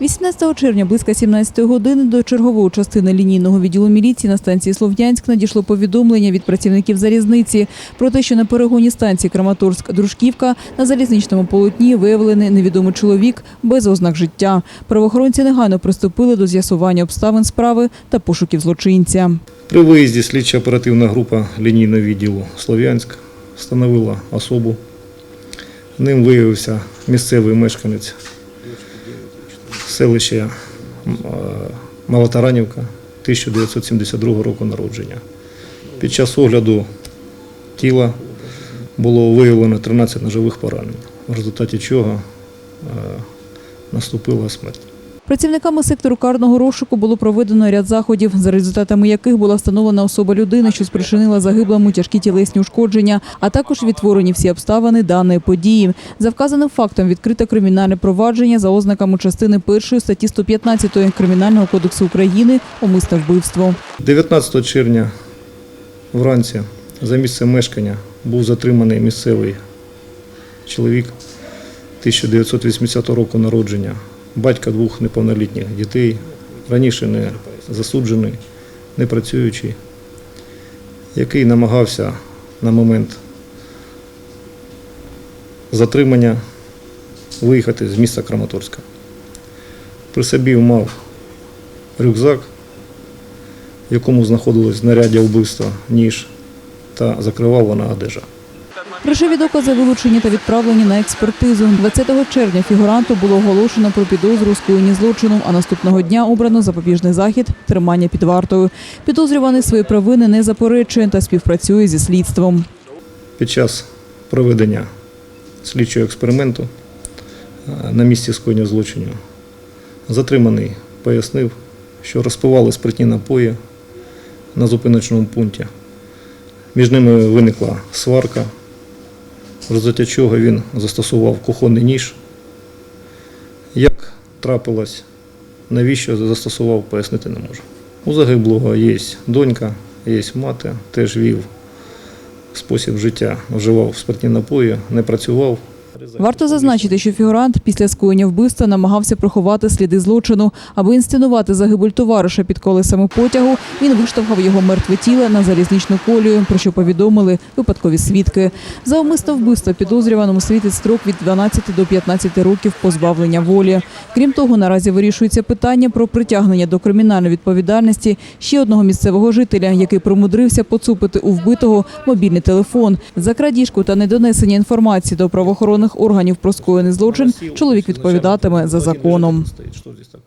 18 червня близько 17 години до чергової частини лінійного відділу міліції на станції Слов'янськ надійшло повідомлення від працівників залізниці про те, що на перегоні станції Краматорськ-Дружківка на залізничному полотні виявлений невідомий чоловік без ознак життя. Правоохоронці негайно приступили до з'ясування обставин справи та пошуків злочинця. При виїзді слідчо-оперативна група лінійного відділу Слов'янськ встановила особу. Ним виявився місцевий мешканець селища м, е, Малотаранівка 1972 року народження. Під час огляду тіла було виявлено 13 ножових поранень, в результаті чого е, наступила смерть. Працівниками сектору карного розшуку було проведено ряд заходів, за результатами яких була встановлена особа людини, що спричинила загиблому тяжкі тілесні ушкодження, а також відтворені всі обставини даної події. За вказаним фактом відкрито кримінальне провадження за ознаками частини 1 статті 115 Кримінального кодексу України «Умисне вбивство». 19 червня вранці за місцем мешкання був затриманий місцевий чоловік 1980 року народження, батька двох неповнолітніх дітей, раніше не засуджений, не працюючий, який намагався на момент затримання виїхати з міста Краматорська. При собі мав рюкзак, в якому знаходилось знаряддя вбивства, ніж та закривавлена одежа. Речові докази вилучені та відправлені на експертизу. 20 червня фігуранту було оголошено про підозру у скоєнні злочину, а наступного дня обрано запобіжний захід тримання під вартою. Підозрюваний свої провини не заперечує та співпрацює зі слідством. Під час проведення слідчого експерименту е, на місці скоєння злочину затриманий пояснив, що розпивали спиртні напої на зупиночному пункті. Між ними виникла сварка, в результаті чого він застосував кухонний ніж. Як трапилось, навіщо застосував, пояснити не можу. У загиблого є донька, є мати, теж вів спосіб життя, вживав спиртні напої, не працював. Варто зазначити, що фігурант після скоєння вбивства намагався приховати сліди злочину. Аби інсценувати загибель товариша під колесами потягу, він виштовхав його мертве тіло на залізничну колію, про що повідомили випадкові свідки. За умисне вбивство підозрюваному світить строк від 12 до 15 років позбавлення волі. Крім того, наразі вирішується питання про притягнення до кримінальної відповідальності ще одного місцевого жителя, який примудрився поцупити у вбитого мобільний телефон. За крадіжку та недонесення інформації до правоохоронних органів про скоєний злочин чоловік відповідатиме за законом.